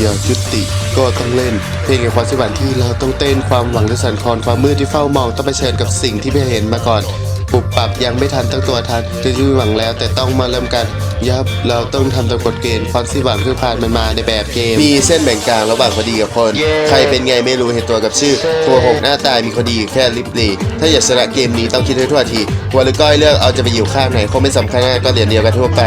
อยายุติก็ต้องเล่น เพลงแห่งความสิหวังที่เราต้องเต้นความหวังและสันคอนความมืดที่เฝ้ามองต้องไปเชิญกับสิ่งที่ไม่เห็นมาก่อน ปุบปรับยังไม่ทันตั้งตัวทันจะยุ่หวังแล้วแต่ต้องมาเริ่มกัน ยับ เราต้องทำตามกฎเกณฑ์ความสิหวังคือผ่านมันมาในแบบเกม มีเส้นแบ่งกลางระหว่างคนดีกับคน ใครเป็นไงไม่รู้เห็นตัวกับชื่อตัวหกหน้าตายมีคนดีแค่ลิบลีถ้าอยากชนะเกมนี้ต้องคิดให้ทั่วทีหัวหรือก้อยเลือกเอาจะไปอยู่ข้างไหนคงไม่สำคัญมากก็เหรียญเดียวกันทั่วไป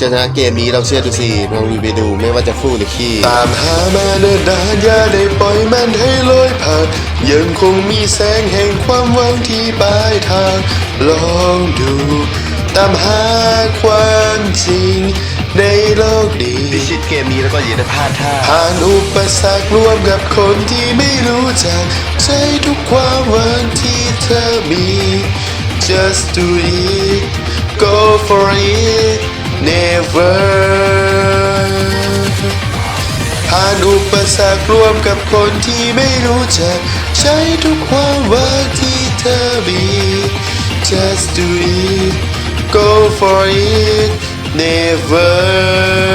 จะชนะเกมนี้เราเชื่อดูสิลองดูไปดูไม่ว่าจะคู่หรือขี้ตามหามาเนิ่นนานอย่าได้ปล่อยมันให้ลอยผ่านยังคงมีแสงแห่งความหวังที่ปลายทางลองดู ตามหาความจริงในโลกนี้พิชิตเกมนี้แล้วก็อย่าได้พลาดท่าผ่านอุปสรรคร่วมกับคนที่ไม่รู้จัก ใช้ทุกความหวังที่เธอมี just do it go for it never ผ่านอุปสรรคร่วมกับคนที่ไม่รู้จัก ใช้ทุกความหวังที่เธอมี just do it go for it. Never